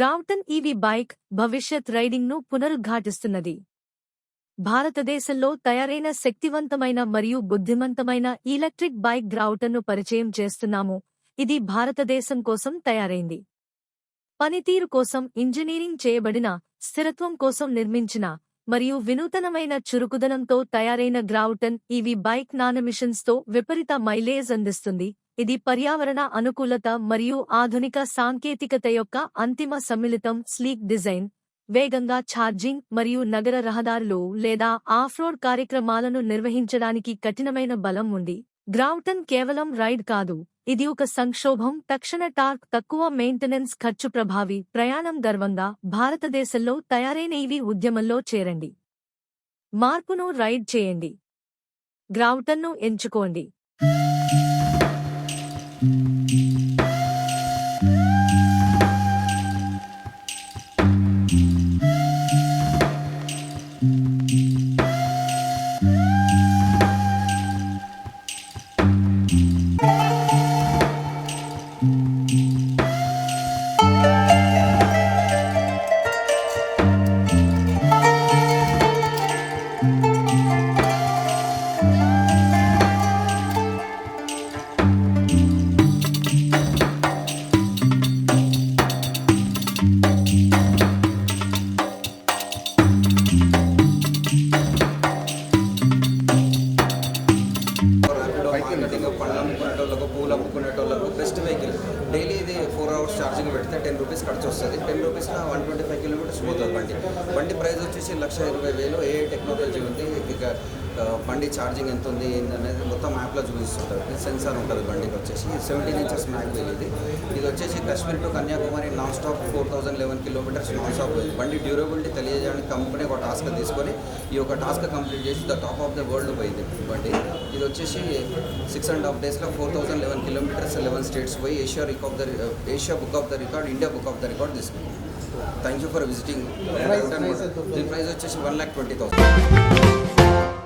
గ్రామ్టన్ EV bike భవిష్యత్ రైడింగ్ను పునరుద్ఘాటిస్తున్నది. భారతదేశంలో తయారైన శక్తివంతమైన మరియు బుద్ధిమంతమైన ఎలక్ట్రిక్ బైక్ గ్రావ్టన్ను పరిచయం చేస్తున్నాము. ఇది భారతదేశం కోసం తయారైంది. పనితీరు కోసం ఇంజనీరింగ్ చేయబడిన స్థిరత్వం కోసం నిర్మించిన మరియు వినూతనమైన చురుకుదనంతో తయారైన గ్రావుటన్ ఇవి బైక్ నానమిషన్స్తో విపరీత మైలేజ్ అందిస్తుంది. ఇది పర్యావరణ అనుకూలత మరియు ఆధునిక సాంకేతికత యొక్క అంతిమ సమ్మిళితం స్లీక్ డిజైన్. వేగంగా ఛార్జింగ్ మరియు నగర రహదారులు లేదా ఆఫ్రోడ్ కార్యక్రమాలను నిర్వహించడానికి కఠినమైన బలం ఉంది. గ్రావ్టన్ కేవలం రైడ్ కాదు ఇది ఒక సంక్షోభం తక్షణ టార్క్ తక్కువ మెయింటెనెన్స్ ఖర్చు ప్రభావి ప్రయాణం గర్వంగా భారతదేశంలో తయారైన ఇవి ఉద్యమంలో చేరండి. మార్పును రైడ్ చేయండి. గ్రావ్టన్ను ఎంచుకోండి. ఛార్జింగ్ పెడితే టెన్ రూపీస్ ఖర్చు వస్తుంది. టెన్ రూపీస్లో వన్ ట్వంటీ ఫైవ్ కిలోమీటర్స్ పోతుంది బండి. బండి ప్రైస్ వచ్చేసి లక్ష ఇరవై వేలు. ఏ టెక్నాలజీ ఉంది? ఇక బండి ఛార్జింగ్ ఎంత ఉంది అనేది మొత్తం యాప్లో చూపిస్తుంటుంది సెన్సార్ ఉంటుంది బండికి వచ్చేసి. సెవెంటీన్ ఇంచెస్ మ్యాక్ వీల్ ఇది. ఇది వచ్చేసి Kashmir to Kanyakumari non stop four thousand eleven kilometres non stop పోయింది బండి డ్యూరబిలిటీ తెలియజేయడానికి కంపెనీ ఒక టాస్క్ తీసుకొని ఈ యొక్క టాస్క్ కంప్లీట్ చేసి the top of the world పోయింది బండి. ఇది వచ్చేసి సిక్స్ అండ్ హాఫ్ డేస్లో four thousand eleven kilometres eleven states పోయి Asia Rick of the Asia book of the record India book of the record తీసుకుంది. థ్యాంక్ యూ ఫర్ విజిటింగ్ దీని price వచ్చేసి one lakh twenty thousand